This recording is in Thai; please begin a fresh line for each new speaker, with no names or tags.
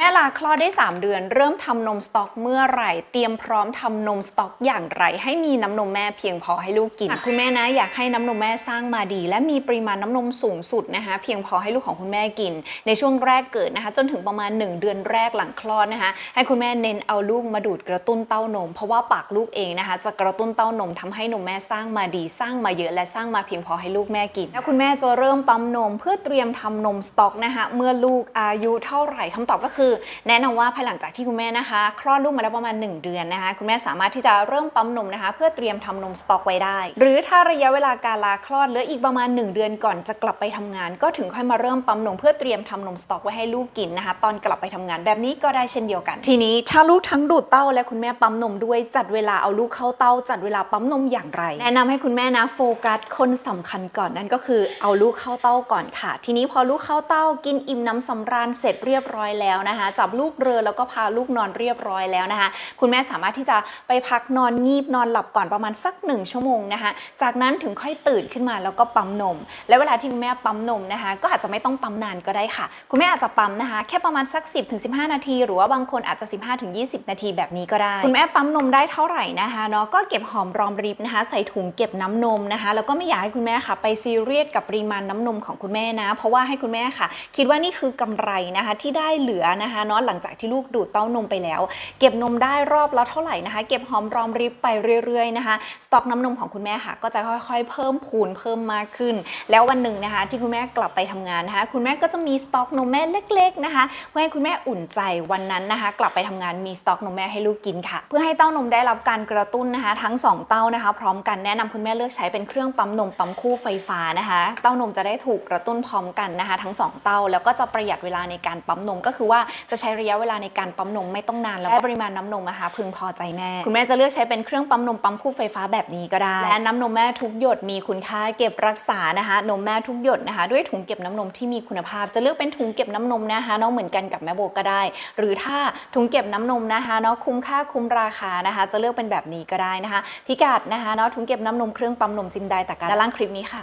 แม่ลาคลอดได้ 3 เดือน เริ่มทำนมสต๊อกเมื่อไหร่ เตรียมพร้อมทำนมสต๊อกอย่างไร ให้มีน้ำนมแม่เพียงพอให้ลูกกิน คุณแม่นะอยากให้น้ำนมแม่สร้างมาดี และมีปริมาณน้ำนมสูงสุดนะคะ เพียงพอให้ลูกของคุณแม่กิน ในช่วงแรกเกิดนะคะ จนถึงประมาณ 1 เดือนแรกหลังคลอดนะคะ ให้คุณแม่เน้นเอาลูกมาดูดกระตุ้นเต้านม เพราะว่าปากลูกเองนะคะ จะกระตุ้นเต้านมทำให้นมแม่สร้างมาดี สร้างมาเยอะและสร้างมาเพียงพอให้ลูกแม่กินแล้วคุณแม่จะเริ่มปั๊มนม เพื่อเตรียมทำนมสต๊อกนะคะเมื่อลูกอายุเท่าไหร่คำตอบก็คือแนะนำว่าภายหลังจากที่คุณแม่นะคะ คลอดลูกมาแล้วประมาณ 1 เดือนนะคะ คุณแม่สามารถที่จะเริ่มปั๊มนมนะคะ เพื่อเตรียมทำนมสต๊อกไว้ได้ หรือถ้าระยะเวลาการลาคลอดเหลืออีกประมาณ 1 เดือนก่อนจะกลับไปทำงาน ก็ถึงค่อยมาเริ่มปั๊มนมเพื่อเตรียมทำนมสต๊อกไว้ให้ลูกกินนะคะ ตอนกลับไปทำงานแบบนี้ก็ได้เช่นเดียวกัน ทีนี้ถ้าลูกทั้งดูดเต้าและคุณแม่ปั๊มนมด้วยจัดเวลาเอาลูกเข้าเต้า จัดเวลาปั๊มนมอย่างไร แนะนำให้คุณแม่นะโฟกัสคนสำคัญก่อนนั่นก็คือเอาลูกเข้าเต้าก่อนค่ะ ทีนี้พอลูกเข้าเต้ากินอิ่มน้ำสำราญเสร็จเรียบร้อยแล้วนะคะจับลูกเรือแล้วก็พาลูกนอนเรียบร้อยแล้วนะคะ คุณแม่สามารถที่จะไปพักนอนงีบนอนหลับก่อนประมาณสักหนึ่งชั่วโมงนะคะ จากนั้นถึงค่อยตื่นขึ้นมาแล้วก็ปั๊มนม และเวลาที่คุณแม่ปั๊มนมนะคะ ก็อาจจะไม่ต้องปั๊มนานก็ได้ค่ะ คุณแม่อาจจะปั๊มนะคะ แค่ประมาณสัก 10-15 นาที หรือว่าบางคนอาจจะ 15-20 นาทีแบบนี้ก็ได้ คุณแม่ปั๊มนมได้เท่าไหร่นะคะเนาะก็เก็บหอมรอมริบนะคะ ใส่ถุงเก็บน้ำนมนะคะ แล้วก็ไม่อยากให้คุณแม่ค่ะ ไปซีเรียสกับปริมาณน้ำนมของคุณแม่นะ เพราะว่าให้คุณแม่ค่ะ คิดว่านี่คือกำไรนะคะที่ได้เหลือนะคะเนาะหลังจากที่ลูกดูดเต้านมไปแล้ว เก็บนมได้รอบละเท่าไหร่นะคะ เก็บหอมรอมริบไปเรื่อยๆนะคะสต็อกน้ำนมของคุณแม่ค่ะ ก็จะค่อยๆ เพิ่มพูนเพิ่มมากขึ้น แล้ววันหนึ่งนะคะ ที่คุณแม่กลับไปทำงานนะคะ คุณแม่ก็จะมีสต็อกนมแม่เล็ก ๆนะคะเพื่อให้คุณแม่อุ่นใจวันนั้นนะคะ กลับไปทำงานมีสต็อกนมแม่ให้ลูกกินค่ะ เพื่อให้เต้านมได้รับการกระตุ้นนะคะ ทั้งสองเต้านะคะ พร้อมกันแนะนำคุณแม่เลือกใช้เป็นเครื่องปั๊มนมปั๊มคู่ไฟฟ้านะคะ เต้านมจะได้ถูกกระตุ้นพร้อมกันนะคะ ทั้งสองเต้าแล้วก็จะประหยัดเวลาในการปั๊มนมก็คือว่าจะใช้ระยะเวลาในการปั๊มนมไม่ต้องนานแล้วก็ปริมาณน้ำนมนะคะพึงพอใจแม่ คุณแม่จะเลือกใช้เป็นเครื่องปั๊มนมปั๊มคู่ไฟฟ้าแบบนี้ก็ได้ และน้ำนมแม่ทุกหยดมีคุณค่าเก็บรักษานะคะ นมแม่ทุกหยดนะคะ ด้วยถุงเก็บน้ำนมที่มีคุณภาพ จะเลือกเป็นถุงเก็บน้ำนมนะคะเนาะเหมือนกันกับแม่โบก็ได้ หรือถ้าถุงเก็บน้ำนมนะคะเนาะคุ้มค่าคุ้มราคานะคะ จะเลือกเป็นแบบนี้ก็ได้นะคะ พิกัดนะคะเนาะถุงเก็บน้ำนมเครื่องปั๊มนมจินไดตะการด้านล่างคลิปนี้ค่ะ